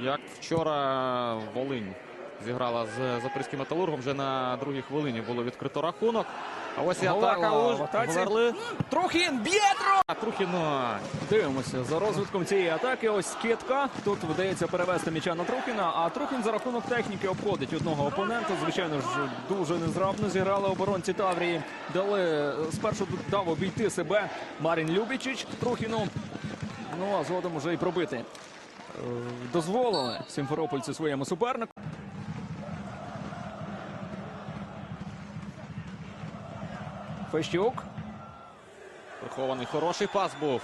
Як вчора Волинь зіграла з запорізьким металургом, вже на другій хвилині було відкрито рахунок. А ось і атака атаці. Говерли. Трохін б'є Трухіно Дивимося за розвитком цієї атаки. Ось скидка. Тут вдається перевести м'яча на Трухіна. А Трухін за рахунок техніки обходить одного опонента. Звичайно ж, дуже незграбно зіграли оборонці Таврії. Дали спершу дав обійти себе Марін Любічич Трухіну. Ну а згодом уже і пробити. Е, Дозволили симферопольці своєму супернику. Фещук. прихований хороший пас був.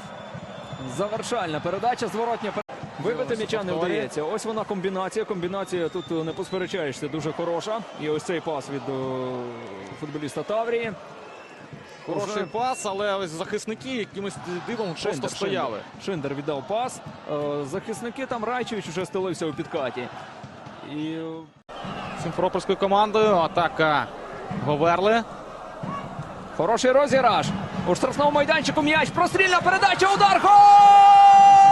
Завершальна передача, зворотня Вибити м'яча не вдається. Ось вона комбінація. Комбінація тут е, не посперечаєшся, дуже хороша. І ось цей пас від е, футболіста Таврії. Хороший Уже пас, але ось захисники якимось дивом просто Шиндер, стояли. Шиндер. Шиндер віддав пас. Е, Захисники там Райчевич вже стелився у підкаті. І Сімферопольською командою. Атака Говерли. хороший розіграш. У штрафному майданчику м'яч. Прострільна передача. Удар. Гол!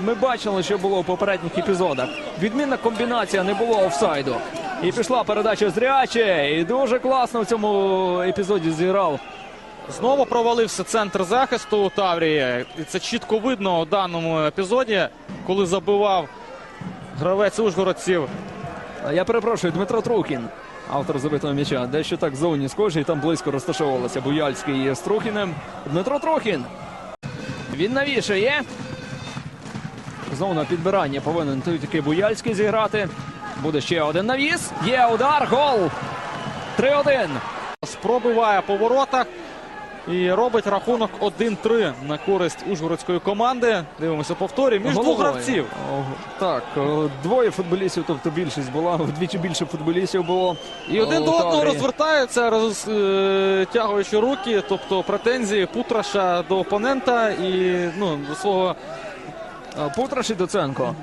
Ми бачили, що було у попередніх епізодах. Відмінна комбінація, не було офсайду. І пішла передача зряче. І дуже класно в цьому епізоді зіграв. Знову провалився центр захисту у Таврії. І це чітко видно у даному епізоді, коли забивав гравець ужгородців. Я перепрошую, Дмитро Трухін, автор забитого м'яча. Дещо так в зоні схожий, там близько розташовувалися Буяльський з Трухіним. Дмитро Трухін. Він навішає. Знову на підбирання повинен той такий Буяльський зіграти. Буде ще один навіс. Є удар, гол. 3-1. Спробиває по воротах і робить рахунок 1-3 на користь ужгородської команди. Дивимося повторі. Між двох гравців. О, Так, е, двоє футболістів, тобто більшість була, вдвічі більше футболістів було. І один до одного Таврії. розвертаються, розтягуючи руки, тобто претензії Путраша до опонента і ну, до свого Е, Путраш і Доценко.